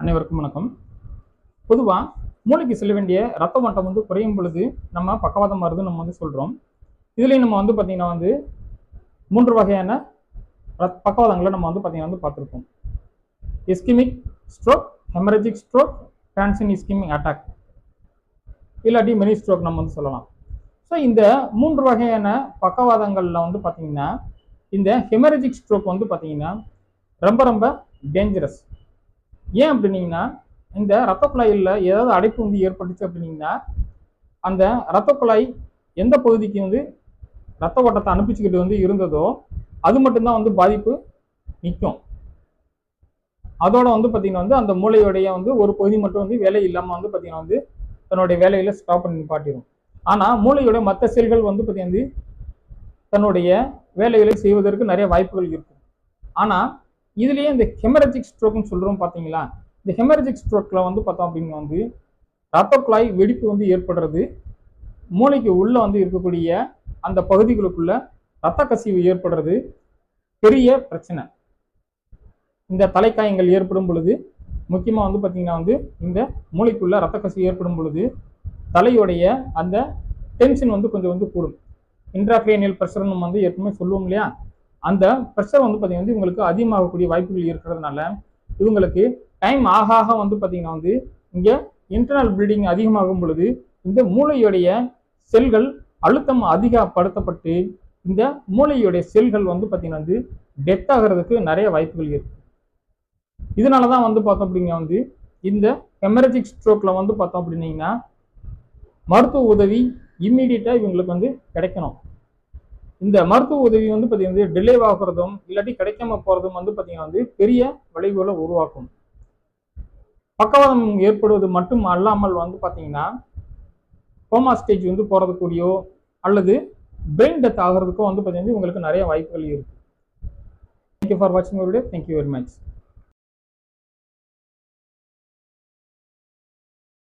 அனைவருக்கும் வணக்கம். பொதுவாக மூளைக்கு செல்ல வேண்டிய ரத்த மட்டம் வந்து குறையும் பொழுது நம்ம பக்கவாதம் வருது நம்ம வந்து சொல்கிறோம் இதுலேயும் நம்ம வந்து பார்த்திங்கன்னா வந்து மூன்று வகையான ரத் பக்கவாதங்களை நம்ம வந்து பார்த்திங்கன்னா வந்து பார்த்துருக்கோம் ischaemic stroke haemorrhagic stroke transient ischaemic attack இல்லாட்டி மெனி ஸ்ட்ரோக் நம்ம வந்து சொல்லலாம். ஸோ இந்த மூன்று வகையான பக்கவாதங்களில் வந்து பார்த்திங்கன்னா இந்த ஹெமரஜிக் ஸ்ட்ரோக் வந்து பார்த்திங்கன்னா ரொம்ப ரொம்ப டேஞ்சரஸ் ஏன் அப்படின்னீங்கன்னா இந்த ரத்த குழாயில் ஏதாவது அடைப்பு வந்து ஏற்பட்டுச்சு அப்படின்னீங்கன்னா அந்த ரத்த குழாய் எந்த பகுதிக்கு வந்து ரத்த ஓட்டத்தை அனுப்பிச்சுக்கிட்டு வந்து இருந்ததோ அது மட்டும்தான் வந்து பாதிப்பு நிற்கும். அதோட வந்து பார்த்தீங்கன்னா வந்து அந்த மூளையுடைய வந்து ஒரு பகுதி மட்டும் வந்து வேலை இல்லாமல் வந்து பார்த்தீங்கன்னா வந்து தன்னுடைய வேலையில் ஸ்டாப் பண்ணி நிப்பாட்டிடும் ஆனால் மூளையோட மற்ற செல்கள் வந்து பார்த்தீங்கன்னா வந்து தன்னுடைய வேலைகளை செய்வதற்கு நிறைய வாய்ப்புகள் இருக்கும். ஆனால் இதுலேயே இந்த ஹெமரஜிக் ஸ்ட்ரோக்னு சொல்கிறோம் பார்த்தீங்களா இந்த ஹெமரஜிக் ஸ்ட்ரோக்கில் வந்து பார்த்தோம் அப்படின்னா வந்து ரத்த குழாய் வெடிப்பு வந்து ஏற்படுறது மூளைக்கு உள்ளே வந்து இருக்கக்கூடிய அந்த பகுதிகளுக்குள்ள ரத்த கசிவு ஏற்படுறது பெரிய பிரச்சனை. இந்த தலைக்காயங்கள் ஏற்படும் பொழுது முக்கியமாக வந்து பார்த்தீங்கன்னா வந்து இந்த மூளைக்குள்ள ரத்த கசிவு ஏற்படும் பொழுது தலையுடைய அந்த டென்ஷன் வந்து கொஞ்சம் வந்து கூடும். இன்ட்ராக்ரேனியல் ப்ரெஷர் நம்ம வந்து ஏற்கனவே சொல்லுவோம் இல்லையா? அந்த ப்ரெஷர் வந்து பார்த்தீங்கன்னா வந்து இவங்களுக்கு அதிகமாகக்கூடிய வாய்ப்புகள் இருக்கிறதுனால இவங்களுக்கு டைம் ஆக ஆக வந்து பார்த்தீங்கன்னா வந்து இங்கே இன்டர்னல் ப்ளீடிங் அதிகமாகும் பொழுது இந்த மூளையுடைய செல்கள் அழுத்தம் அதிகப்படுத்தப்பட்டு இந்த மூளையுடைய செல்கள் வந்து பார்த்தீங்கன்னா வந்து டெத் ஆகிறதுக்கு நிறைய வாய்ப்புகள் இருக்கு. இதனால தான் வந்து பார்த்தோம் அப்படின்னா வந்து இந்த ஹெமரஜிக் ஸ்ட்ரோக்கில் வந்து பார்த்தோம் அப்படின்னீங்கன்னா மருத்துவ உதவி இம்மீடியட்டாக இவங்களுக்கு வந்து கிடைக்கணும். இந்த மருத்துவ உதவி வந்து பார்த்தீங்கன்னா டிலே ஆகுறதும் இல்லாட்டி கிடைக்காம போகிறதும் வந்து பார்த்தீங்கன்னா வந்து பெரிய விளைவுகளை உருவாக்கும். பக்கவாதம் ஏற்படுவது மட்டும் அல்லாமல் வந்து பார்த்தீங்கன்னா கோமா ஸ்டேஜ் வந்து போகிறதுக்குரியோ அல்லது பிரெயின் டெத் ஆகிறதுக்கோ வந்து பார்த்தீங்கன்னா உங்களுக்கு நிறைய வாய்ப்புகள் இருக்கு. தேங்க்யூ ஃபார் வாட்சிங் video thank you very much